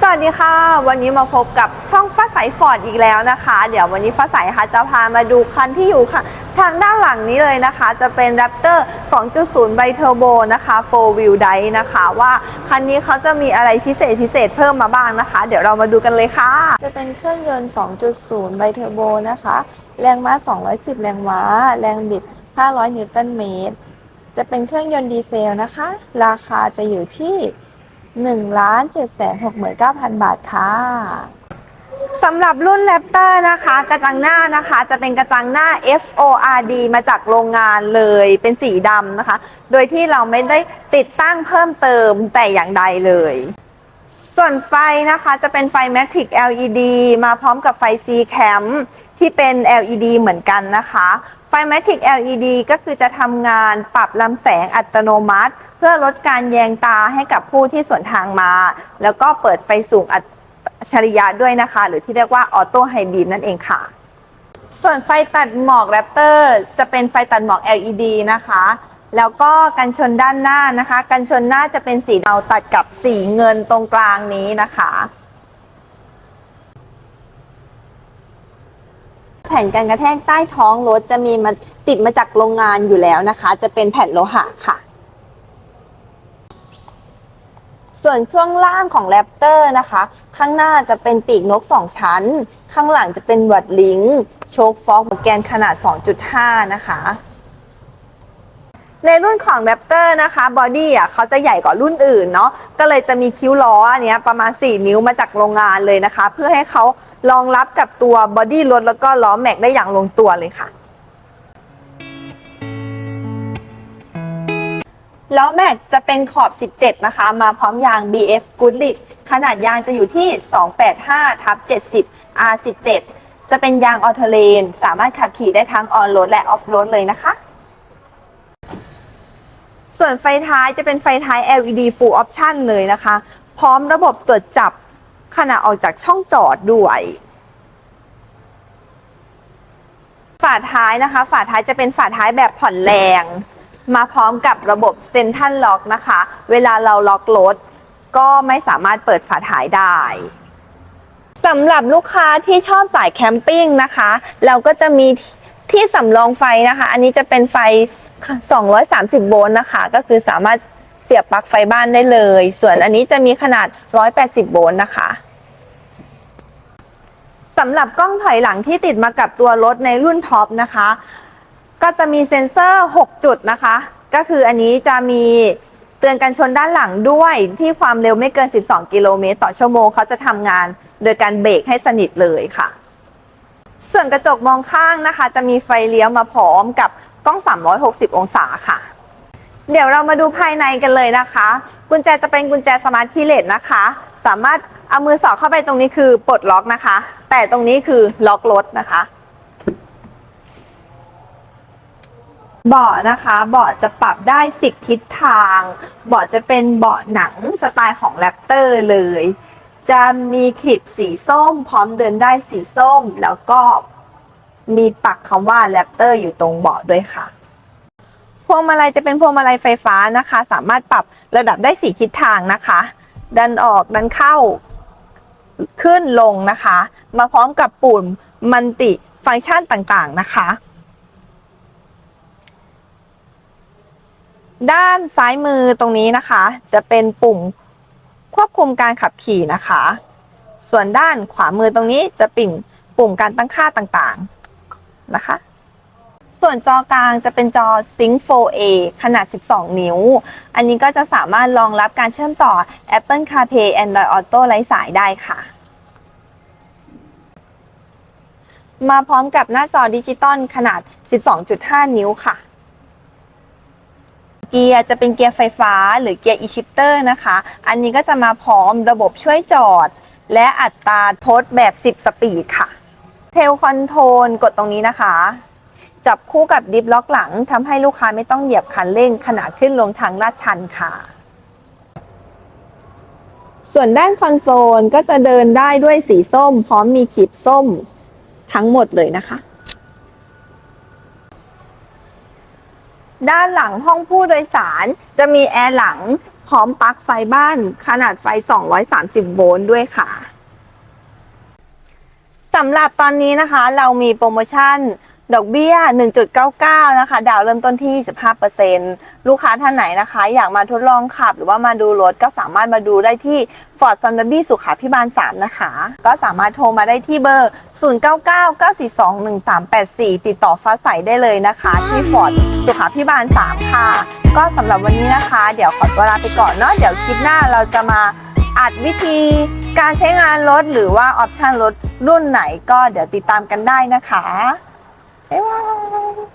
สวัสดีค่ะ วันนี้มาพบกับช่องฟ้าใสฟอร์ดอีกแล้วนะคะ เดี๋ยววันนี้ฟ้าใสค่ะจะพามาดูคันที่อยู่ค่ะ ทางด้านหลังนี้เลยนะคะ จะเป็น Raptor 2.0 b i Turbo นะคะ 4 Wheel Drive นะคะ ว่าคันนี้เขาจะมีอะไรพิเศษพิเศษเพิ่มมาบ้างนะคะ เดี๋ยวเรามาดูกันเลยค่ะ จะเป็นเครื่องยนต์ 2.0 b i Turbo นะคะ แรงม้า 210 แรงม้า แรงบิด 500 นิวตันเมตร จะเป็นเครื่องยนต์ดีเซลนะคะ ราคาจะอยู่ที่ 1 7 6 9 0 0 0 บาทค่ะสำหรับรุ่น Raptor นะคะ กระจังหน้านะคะ จะเป็นกระจังหน้า FORD มาจากโรงงานเลยเป็นสีดำนะคะ โดยที่เราไม่ได้ติดตั้งเพิ่มเติมแต่อย่างใดเลย ส่วนไฟนะคะจะเป็นไฟ Matic LED มาพร้อมกับไฟ C Cam ที่เป็น LED เหมือนกันนะคะ ไฟ Matic LED ก็คือจะทำงานปรับลำแสงอัตโนมัติ เพื่อลดการแยงตาให้กับผู้ที่สวนทางมา แล้วก็เปิดไฟสูงอัจฉริยะด้วยนะคะ หรือที่เรียกว่าออโต้ไฮบีมนั่นเองค่ะ ส่วนไฟตัดหมอกแรปเตอร์จะเป็นไฟตัดหมอก LED นะคะ แล้วก็กันชนด้านหน้านะคะ กันชนหน้าจะเป็นสีเทาตัดกับสีเงินตรงกลางนี้นะคะ ผ่นกันกระแทกใต้ท้องรถจะมีมาติดมาจากโรงงานอยู่แล้วนะคะ จะเป็นแผ่นโลหะค่ะ ส่วนช่วงล่างของแรปเตอร์นะคะ ข้างหน้าจะเป็นปีกนก 2 ชั้น ข้างหลังจะเป็นวัดลิง โชคฟอกแกนขนาด 2.5 นะคะ ในรุ่นของ Raptor นะคะบอดี้อะเขาจะใหญ่กว่ารุ่นอื่นเนาะก็เลยจะมีคิ้วล้ออันนี้ประมาณ 4 นิ้วมาจากโรงงานเลยนะคะ เพื่อให้เขารองรับกับตัวบอดี้รถแล้วก็ล้อแม็กได้อย่างลงตัวเลยค่ะล้อแม็กจะเป็นขอบ 17 นะคะ มาพร้อมยาง BF Goodrich ขนาดยางจะอยู่ที่ 285ทับ70 R17 จะเป็นยางออโตเลน สามารถขับขี่ได้ทั้งออนโรดและออฟโรดเลยนะคะ ส่วนไฟท้ายจะเป็นไฟท้าย LED Full Option เลยนะคะ พร้อมระบบตรวจจับขณะออกจากช่องจอดด้วย ฝาท้ายนะคะ ฝาท้ายจะเป็นฝาท้ายแบบผ่อนแรง มาพร้อมกับระบบเซนทันล็อกนะคะ เวลาเราล็อกรถก็ไม่สามารถเปิดฝาท้ายได้สำหรับลูกค้าที่ชอบสายแคมปิ้งนะคะ เราก็จะมีที่สำรองไฟนะคะ อันนี้จะเป็นไฟ 230 โวลต์นะคะ ก็คือสามารถเสียบปลั๊กไฟบ้านได้เลย ส่วนอันนี้จะมีขนาด 180 โวลต์นะคะสำหรับกล้องถอยหลังที่ติดมากับตัวรถในรุ่นท็อปนะคะ ก็จะมีเซ็นเซอร์ 6 จุดนะคะ ก็คืออันนี้จะมีเตือนกันชนด้านหลังด้วยที่ความเร็วไม่เกิน 12 กิโลเมตรต่อชั่วโมงเขาจะทำงานโดยการเบรกให้สนิทเลยค่ะ ส่วนกระจกมองข้างนะคะ จะมีไฟเลี้ยวมาพร้อมกับ กล้อง 360 องศาค่ะ เดี๋ยวเรามาดูภายในกันเลยนะคะ กุญแจจะเป็นกุญแจสมาร์ทคีย์เลสนะคะ สามารถเอามือสอดเข้าไปตรงนี้คือปลดล็อกนะคะ แต่ตรงนี้คือล็อกรถนะคะเบาะนะคะเบาะจะปรับได้ 10 ทิศทางเบาะจะเป็นเบาะหนังสไตล์ของแรปเตอร์เลย จะมีคลิปสีส้ม พร้อมเดินได้สีส้ม แล้วก็ มีปักคำว่าแรปเตอร์อยู่ตรงเบาะด้วยค่ะ พวงมาลัยจะเป็นพวงมาลัยไฟฟ้านะคะ สามารถปรับระดับได้สีทิศทางนะคะ ดันออกดันเข้าขึ้นลงนะคะ มาพร้อมกับปุ่มมันติฟังก์ชันต่างๆนะคะ ด้านซ้ายมือตรงนี้นะคะ จะเป็นปุ่มควบคุมการขับขี่นะคะ ส่วนด้านขวามือตรงนี้จะปิ่งปุ่มการตั้งค่าต่างๆ นะคะ ส่วนจอกลางจะเป็นจอ Sync 4A ขนาด 12 นิ้ว อันนี้ก็จะสามารถรองรับการเชื่อมต่อ Apple CarPlay Android Auto ไร้สายได้ค่ะ มาพร้อมกับหน้าจอดิจิตอลขนาด 12.5 นิ้วค่ะเกียร์จะเป็นเกียร์ไฟฟ้าหรือเกียร์ e-shifter นะคะ อันนี้ก็จะมาพร้อมระบบช่วยจอด และอัตราทดแบบ 10 สปีดค่ะ เทลคอนโทรลกดตรงนี้นะคะ จับคู่กับดิฟล็อกหลังทำให้ลูกค้าไม่ต้องเหยียบคันเร่งขณะขึ้นลงทางลาดชันค่ะ ส่วนด้านคอนโซลก็จะเดินได้ด้วยสีส้ม พร้อมมีขีดส้มทั้งหมดเลยนะคะ ด้านหลังห้องผู้โดยสารจะมีแอร์หลังพร้อมปลั๊กไฟบ้านขนาดไฟ 230 โวลต์ด้วยค่ะ สำหรับตอนนี้นะคะ เรามีโปรโมชั่นดอกเบี้ย 1.99 นะคะ ดาวเริ่มต้นที่25%ลูกค้าท่านไหนนะคะ อยากมาทดลองขับ หรือว่ามาดูรถก็สามารถมาดูได้ที่ Ford s u n d e r b y สุขาพิบาล 3 นะคะ ก็สามารถโทรมาได้ที่เบอร์ 0999421384 ติดต่อฟ้าใสได้เลยนะคะ ที่ Ford สุขาพิบาล 3 ค่ะ ก็สำหรับวันนี้นะคะ เดี๋ยวขอตัวลาไปก่อนเนาะเดี๋ยวคลิปหน้าเราจะมา อัดวิธีการใช้งานรถหรือว่าออปชันรถรุ่นไหนก็เดี๋ยวติดตามกันได้นะคะบ๊ายบาย